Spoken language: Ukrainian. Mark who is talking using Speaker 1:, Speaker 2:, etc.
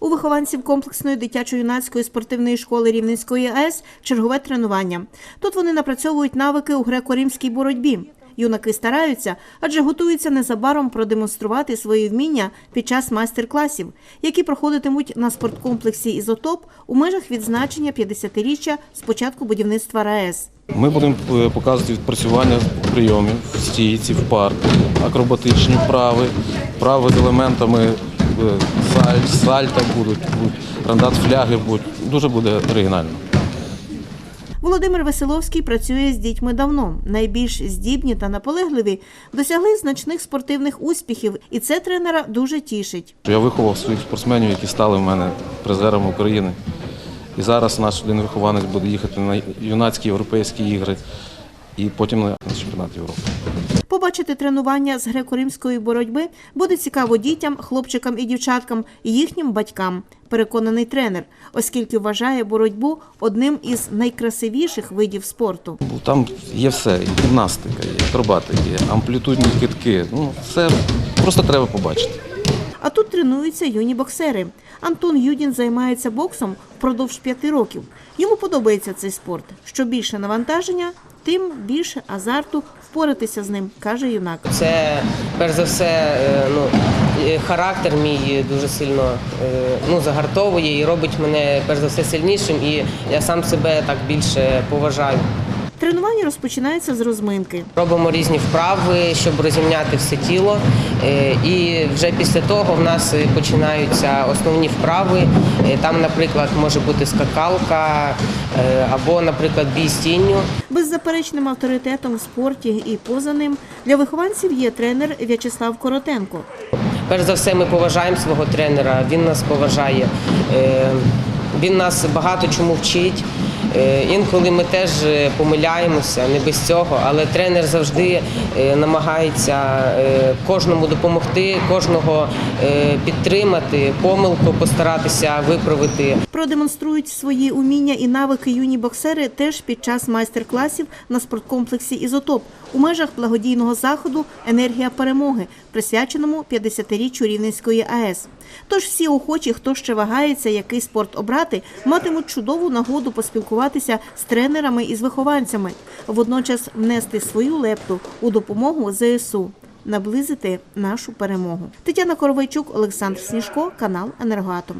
Speaker 1: У вихованців комплексної дитячо-юнацької спортивної школи Рівненської АЕС чергове тренування. Тут вони напрацьовують навики у греко-римській боротьбі. Юнаки стараються, адже готуються незабаром продемонструвати свої вміння під час майстер-класів, які проходитимуть на спорткомплексі Ізотоп у межах відзначення 50-річчя з початку будівництва РаЕС.
Speaker 2: Ми будемо е, показувати відпрацювання прийомів в стійці, в парку, акробатичні вправи, вправи з елементами сальта будуть, будуть, рандат фляги будуть. Дуже буде оригінально.
Speaker 1: Володимир Веселовський працює з дітьми давно. Найбільш здібні та наполегливі досягли значних спортивних успіхів, і це тренера дуже тішить.
Speaker 2: Я виховав своїх спортсменів, які стали в мене призерами України. І зараз наш один вихованець буде їхати на юнацькі європейські ігри і потім на чемпіонат Європи.
Speaker 1: Побачити тренування з греко-римської боротьби буде цікаво дітям, хлопчикам і дівчаткам і їхнім батькам. Переконаний тренер, оскільки вважає боротьбу одним із найкрасивіших видів спорту.
Speaker 2: Там є все, і гімнастика, і акробатика, є амплітудні китки. Ну, все просто треба побачити.
Speaker 1: А тут тренуються юні боксери. Антон Юдін займається боксом впродовж п'яти років. Йому подобається цей спорт. Що більше навантаження, тим більше азарту впоратися з ним, каже юнак.
Speaker 3: Це перш за все, е, ну характер мій дуже сильно е, ну, загартовує і робить мене перш за все сильнішим, і я сам себе так більше поважаю.
Speaker 1: Тренування розпочинається з розминки.
Speaker 3: Робимо різні вправи, щоб розімняти все тіло. Е, І вже після того в нас е, починаються основні вправи. Е, Там, наприклад, може бути скакалка або, наприклад, бій з тінню.
Speaker 1: Беззаперечним авторитетом в спорті і поза ним для вихованців є тренер В'ячеслав Коротенко.
Speaker 3: Перш за все, ми поважаємо свого тренера, він нас поважає. Він нас багато чому вчить. Е, Інколи ми теж е, помиляємося, не без цього, але тренер завжди е, намагається кожному допомогти, кожного підтримати, помилку постаратися виправити.
Speaker 1: Продемонструють свої уміння і навики юні боксери теж під час майстер-класів на спорткомплексі Ізотоп у межах благодійного заходу Енергія перемоги, присвяченому 50-річчю Рівненської АЕС. Тож всі охочі, хто ще вагається, який спорт обрати, матимуть чудову нагоду поспілкуватися з тренерами і з вихованцями, водночас внести свою лепту у допомогу ЗСУ. Наблизити нашу перемогу. Тетяна Коровайчук, Олександр Сніжко, канал Енергоатом.